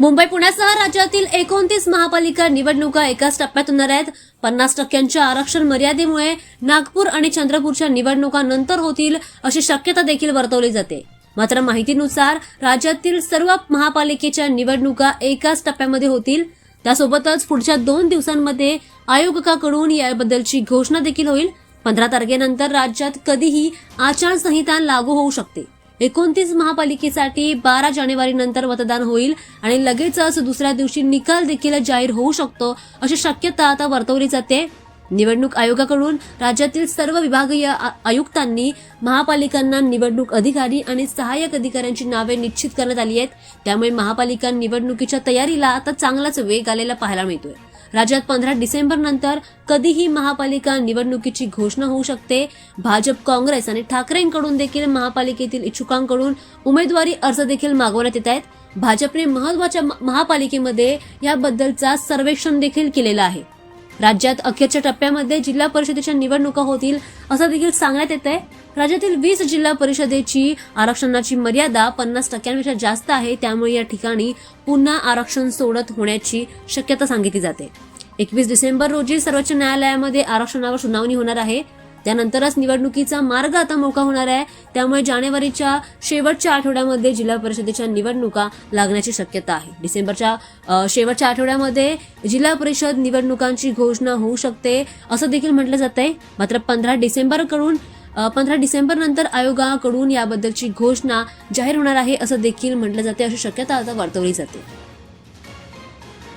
मुंबई पुण्यासह राज्यातील एकोणतीस महापालिका निवडणुका एकाच टप्प्यात होणार आहेत. पन्नास टक्क्यांच्या आरक्षण मर्यादेमुळे नागपूर आणि चंद्रपूरच्या निवडणुका नंतर होतील अशी शक्यता देखील वर्तवली जाते. मात्र माहितीनुसार राज्यातील सर्व महापालिकेच्या निवडणुका एकाच टप्प्यामध्ये होतील. त्यासोबतच पुढच्या दोन दिवसांमध्ये आयोगाकडून याबद्दलची घोषणा देखील होईल. पंधरा तारखेनंतर राज्यात कधीही आचारसंहिता लागू होऊ शकते. एकोणतीस महापालिकेसाठी बारा जानेवारी नंतर मतदान होईल आणि लगेचच दुसऱ्या दिवशी निकाल देखील जाहीर होऊ शकतो अशी शक्यता आता वर्तवली जाते. निवडणूक आयोगाकडून राज्यातील सर्व विभागीय आयुक्तांनी महापालिकांना निवडणूक अधिकारी आणि सहाय्यक अधिकाऱ्यांची नावे निश्चित करण्यात आली आहेत. त्यामुळे महापालिका निवडणुकीच्या तयारीला आता चांगलाच वेग आलेला पाहायला मिळतोय. राज्यात पंधरा डिसेंबर नंतर कधीही महापालिका निवडणुकीची घोषणा होऊ शकते. भाजप काँग्रेस आणि ठाकरेंकडून देखील महापालिकेतील इच्छुकांकडून उमेदवारी अर्ज देखील मागवण्यात येत आहेत. भाजपने महत्त्वाच्या म- महापालिकेमध्ये याबद्दलचा सर्वेक्षण देखील केलेला आहे. राज्यात अखेरच्या टप्प्यामध्ये जिल्हा परिषदेच्या निवडणुका होतील असं देखील सांगण्यात येत आहे राज्यातील वीस जिल्हा परिषदेची आरक्षणाची मर्यादा पन्नास टक्क्यांपेक्षा जास्त आहे त्यामुळे या ठिकाणी पुन्हा आरक्षण सोडत होण्याची शक्यता सांगितली जाते. एकवीस डिसेंबर रोजी सर्वोच्च न्यायालयामध्ये आरक्षणावर सुनावणी होणार आहे. त्यानंतरच निवडणुकीचा मार्ग आता मोका होणार आहे. त्यामुळे जानेवारीच्या शेवटच्या आठवड्यामध्ये जिल्हा परिषदेच्या निवडणुका लागण्याची शक्यता आहे. डिसेंबरच्या शेवटच्या आठवड्यामध्ये जिल्हा परिषद निवडणुकांची घोषणा होऊ शकते असं देखील म्हटलं जात आहे मात्र पंधरा डिसेंबरकडून पंधरा डिसेंबर नंतर आयोगाकडून याबद्दलची घोषणा जाहीर होणार आहे असं देखील म्हटलं जाते अशी शक्यता आता वर्तवली जाते.